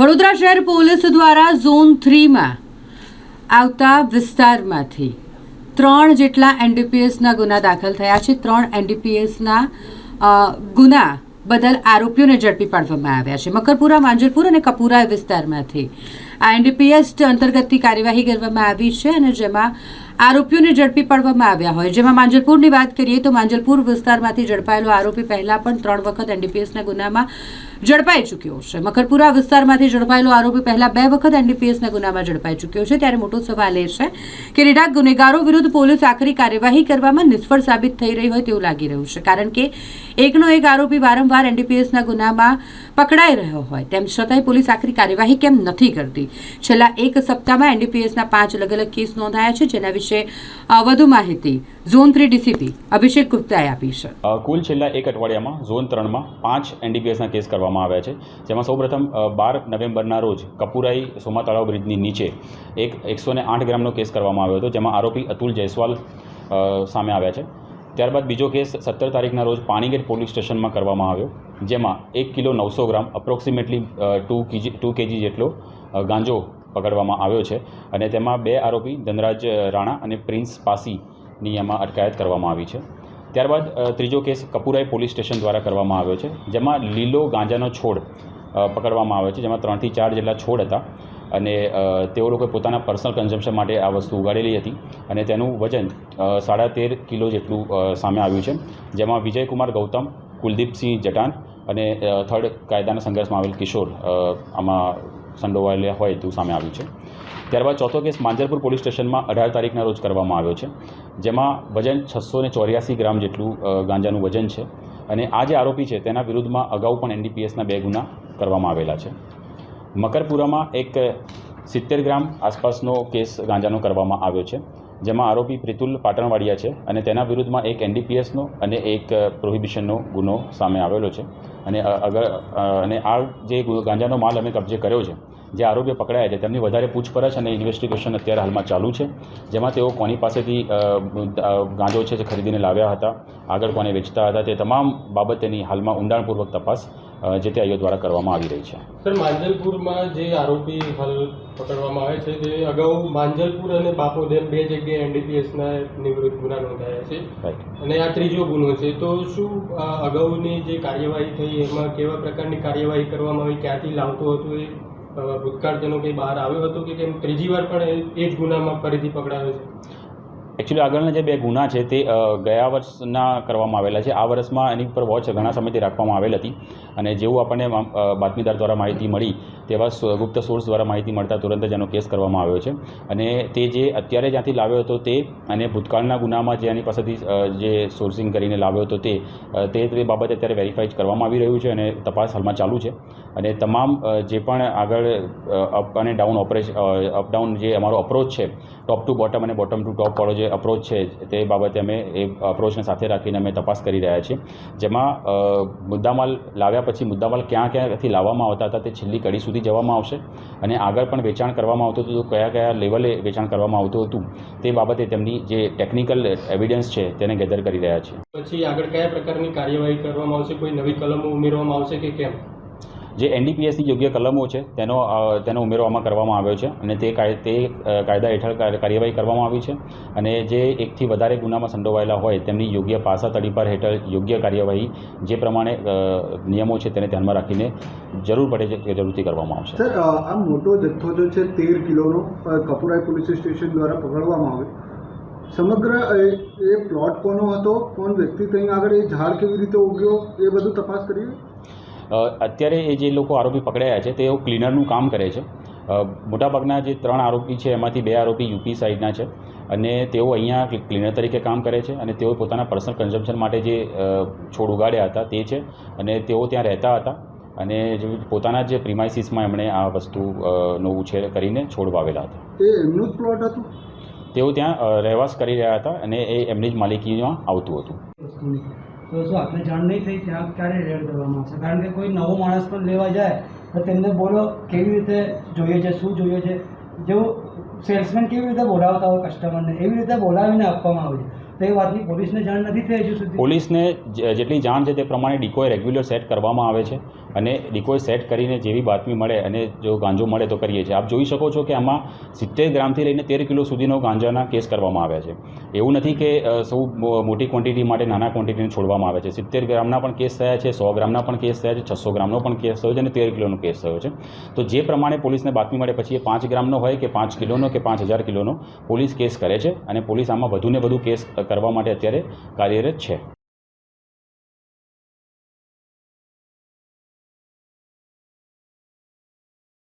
વડોદરા શહેર પોલીસ દ્વારા ઝોન થ્રીમાં આવતા વિસ્તારમાંથી ત્રણ જેટલા એનડીપીએસના ગુના દાખલ થયા છે. ત્રણ એનડીપીએસના ગુના બદલ આરોપીઓને ઝડપી પાડવામાં આવ્યા છે. મકરપુરા, માંજરપુર અને કપુરા વિસ્તારમાંથી આ એનડીપીએસ અંતર્ગતની કાર્યવાહી કરવામાં આવી છે અને જેમાં આરોપીઓને ઝડપી પાડવામાં આવ્યા હોય. જેમાં માંજલપુરની વાત કરીએ તો માંજલપુર વિસ્તારમાંથી ઝડપાયેલો આરોપી પહેલાં પણ ત્રણ વખત એનડીપીએસના ગુનામાં ઝડપાઈ ચૂક્યો છે. મકરપુરા વિસ્તારમાંથી ઝડપાયેલો આરોપી પહેલા બે વખત એનડીપીએસના ગુનામાં ઝડપાઈ ચૂક્યો છે. ત્યારે મોટો સવાલ એ છે કે નિડાક ગુનેગારો વિરુદ્ધ પોલીસ આખરી કાર્યવાહી કરવામાં નિષ્ફળ સાબિત થઈ રહી હોય તેવું લાગી રહ્યું છે. કારણ કે એકનો એક આરોપી વારંવાર એનડીપીએસના ગુનામાં પકડાઈ રહ્યો હોય તેમ છતાંય પોલીસ આખરી કાર્યવાહી કેમ નથી કરતી? છેલ્લા એક સપ્તાહમાં એનડીપીએસના પાંચ અલગ અલગ કેસ નોંધાયા છે, જેના વિશે વધુ માહિતી ઝોન થ્રી ડીસીપી અભિષેક ગુપ્તાએ આપી છે. કુલ છેલ્લા એક અઠવાડિયામાં ઝોન ત્રણમાં પાંચ એનડીપીએસના કેસ કરવામાં આવ્યા છે. જેમાં સૌપ્રથમ બાર નવેમ્બરના રોજ કપુરાઈ સોમા તળાવ બ્રિજની નીચે એક એકસો આઠ ગ્રામનો કેસ કરવામાં આવ્યો હતો, જેમાં આરોપી અતુલ જયસ્વાલ સામે આવ્યા છે. ત્યારબાદ બીજો કેસ સત્તર તારીખના રોજ પાણીગેટ પોલીસ સ્ટેશનમાં કરવામાં આવ્યો, જેમાં એક કિલો નવસો gram approximately two kg two kg જેટલો ગાંજો પકડવામાં આવ્યો છે અને તેમાં બે આરોપી ધનરાજ રાણા અને પ્રિન્સ પાસીની એમાં અટકાયત કરવામાં આવી છે. ત્યારબાદ ત્રીજો કેસ કપુરાઈ પોલીસ સ્ટેશન દ્વારા કરવામાં આવ્યો છે, જેમાં લીલો ગાંજાનો છોડ પકડવામાં આવ્યો છે, જેમાં ત્રણથી ચાર જેટલા છોડ હતા અને તેઓ લોકોએ પોતાના પર્સનલ કન્ઝમ્પશન માટે આ વસ્તુ ઉગાડેલી હતી અને તેનું વજન સાડા તેર કિલો જેટલું સામે આવ્યું છે, જેમાં વિજયકુમાર ગૌતમ, કુલદીપસિંહ જટાન અને થર્ડ કાયદાના સંઘર્ષમાં આવેલ કિશોર આમાં સંડોવાયેલા હોય તેવું સામે આવ્યું છે. ત્યારબાદ ચોથો કેસ માંજરપુર પોલીસ સ્ટેશનમાં અઢાર તારીખના રોજ કરવામાં આવ્યો છે, જેમાં વજન છસો ને ચોર્યાસી ગ્રામ જેટલું ગાંજાનું વજન છે અને આ જે આરોપી છે તેના વિરુદ્ધમાં અગાઉ પણ એનડીપીએસના બે ગુના કરવામાં આવેલા છે. મકરપુરામાં એક સિત્તેર ગ્રામ આસપાસનો કેસ ગાંજાનો કરવામાં આવ્યો છે, જેમાં આરોપી પ્રિતુલ પાટણવાડિયા છે અને તેના વિરુદ્ધમાં એક એનડીપીએસનો અને એક પ્રોહિબિશનનો ગુનો સામે આવેલો છે. અને અગર અને આ જે ગાંજાનો માલ અમે કબજે કર્યો છે, જે આરોપીઓ પકડાયા છે, તેમની વધારે પૂછપરછ અને ઇન્વેસ્ટિગેશન અત્યારે હાલમાં ચાલુ છે. જેમાં તેઓ કોની પાસેથી ગાંજો છે જે ખરીદીને લાવ્યા હતા, આગળ કોને વેચતા હતા, તે તમામ બાબત તેની હાલમાં ઊંડાણપૂર્વક તપાસ જે તે આઈઓ દ્વારા કરવામાં આવી રહી છે. સર માંજલપુરમાં જે આરોપી હાલ પકડવામાં આવે છે તે અગાઉ માંજલપુર અને બાપોદ બે જગ્યાએ એનડીપીએસના નિવૃત્ત ગુના નોંધાયા છે અને આ ત્રીજો ગુનો છે. તો શું અગાઉની જે કાર્યવાહી થઈ એમાં કેવા પ્રકારની કાર્યવાહી કરવામાં આવી ક્યાંથી લાવતો હતો એ ભૂતકાળ તેનો કંઈ બહાર આવ્યો હતો કે કેમ? ત્રીજી વાર પણ એ- એ જ ગુનામાં ફરીથી પકડાયો છે? એકચ્યુઅલી આગળના જે બે ગુના છે તે ગયા વર્ષના કરવામાં આવેલા છે. આ વર્ષમાં એની ઉપર વોચ ઘણા સમયથી રાખવામાં આવેલ હતી અને જેવું આપણને બાતમીદાર દ્વારા માહિતી મળી તેવા ગુપ્ત સોર્સ દ્વારા માહિતી મળતા તુરંત જ એનો કેસ કરવામાં આવ્યો છે. અને તે જે અત્યારે જ્યાંથી લાવ્યો હતો તે અને ભૂતકાળના ગુનામાં જે એની પાસેથી જે સોર્સિંગ કરીને લાવ્યો હતો તે તે બાબત અત્યારે વેરીફાઈ કરવામાં આવી રહ્યું છે અને તપાસ હાલમાં ચાલુ છે. અને તમામ જે પણ આગળ અપ અને ડાઉન ઓપરેશન અપડાઉન જે અમારો અપ્રોચ છે, ટોપ ટુ બોટમ અને બોટમ ટુ ટોપ વાળો જે અપ્રોચ છે તે બાબતે અમે એ અપ્રોચને સાથે રાખીને અમે તપાસ કરી રહ્યા છીએ. જેમાં મુદ્દામાલ લાવ્યા પછી મુદ્દામાલ ક્યાં ક્યાંથી લાવવામાં આવતા હતા તે છેલ્લી કડી સુધી જવામાં આવશે અને આગળ પણ વેચાણ કરવામાં આવતું હતું કયા કયા લેવલે વેચાણ કરવામાં આવતું હતું તે બાબતે તેમની જે ટેકનિકલ એવિડન્સ છે તેને ગેધર કરી રહ્યા છે પછી આગળ કયા પ્રકારની કાર્યવાહી કરવામાં આવશે? કોઈ નવી કલમો ઉમેરવામાં આવશે કે કેમ? જે એનડીપીએસની યોગ્ય કલમો છે, તેનો તેનો ઉમેરો આમાં કરવામાં આવ્યો છે અને તે તે કાયદા હેઠળ કાર્યવાહી કરવામાં આવી છે અને જે એકથી વધારે ગુનામાં સંડોવાયેલા હોય તેમની યોગ્ય પાસા તડીપાર હેઠળ યોગ્ય કાર્યવાહી જે પ્રમાણે નિયમો છે તેને ધ્યાનમાં રાખીને જરૂર પડે છે તે જરૂરથી કરવામાં આવશે. સર આ મોટો જથ્થો જે છે તેર કિલોનો કપુરાઈ પોલીસ સ્ટેશન દ્વારા પકડવામાં આવ્યો. સમગ્ર એ પ્લોટ કોનો હતો? કોણ વ્યક્તિ ત્યાં આગળ એ ઝાડ કેવી રીતે ઉગ્યો? એ બધું તપાસ કરીએ અત્યારે એ જે લોકો આરોપી પકડાયા છે તેઓ ક્લીનરનું કામ કરે છે. મોટાભાગના જે ત્રણ આરોપી છે એમાંથી બે આરોપી યુપી સાઈડના છે અને તેઓ અહીંયા ક્લીનર તરીકે કામ કરે છે અને તેઓ પોતાના પર્સનલ કન્ઝમ્પશન માટે જે છોડ ઉગાડ્યા હતા તે છે અને તેઓ ત્યાં રહેતા હતા અને જે પોતાના જે પ્રિમાઇસીસમાં એમણે આ વસ્તુ નો ઉછેર કરીને છોડ વાવેલા હતા. એ એમનું જ પ્લોટ હતું? તેઓ ત્યાં રહેવાસ કરી રહ્યા હતા અને એ એમની જ માલિકીમાં આવતું હતું. વસ્તુની. તો શું, આપણે જાણ નહીં થઈ ત્યાં ક્યારે રેડ કરવામાં આવશે? કારણ કે કોઈ નવો માણસ પણ લેવા જાય, તો તેમને બોલો કેવી રીતે જોઈએ છે, શું જોઈએ છે? જેવું સેલ્સમેન કેવી રીતે બોલાવતા હોય કસ્ટમરને એવી રીતે બોલાવીને આપવામાં આવે છે. પોલીસને પોલીસને જેટલી જાણ છે તે પ્રમાણે ડિકોય રેગ્યુલર સેટ કરવામાં આવે છે અને ડિકોય સેટ કરીને જેવી બાતમી મળે અને જો ગાંજો મળે તો કરીએ છીએ. આપ જોઈ શકો છો કે આમાં સિત્તેર ગ્રામથી લઈને તેર કિલો સુધીનો ગાંજાના કેસ કરવામાં આવ્યા છે. એવું નથી કે સૌ મોટી ક્વોન્ટિટી માટે નાના ક્વોન્ટિટીને છોડવામાં આવે છે. સિત્તેર ગ્રામના પણ કેસ થયા છે, સો ગ્રામના પણ કેસ થયા છે, છસો ગ્રામનો પણ કેસ થયો છે અને તેર કિલોનો કેસ થયો છે. તો જે પ્રમાણે પોલીસને બાતમી મળે, પછી એ પાંચ ગ્રામનો હોય કે પાંચ કિલોનો કે પાંચ હજાર કિલોનો પોલીસ કેસ કરે છે અને પોલીસ આમાં વધુને વધુ કેસ કરવા માટે અત્યારે કાર્યરત છે.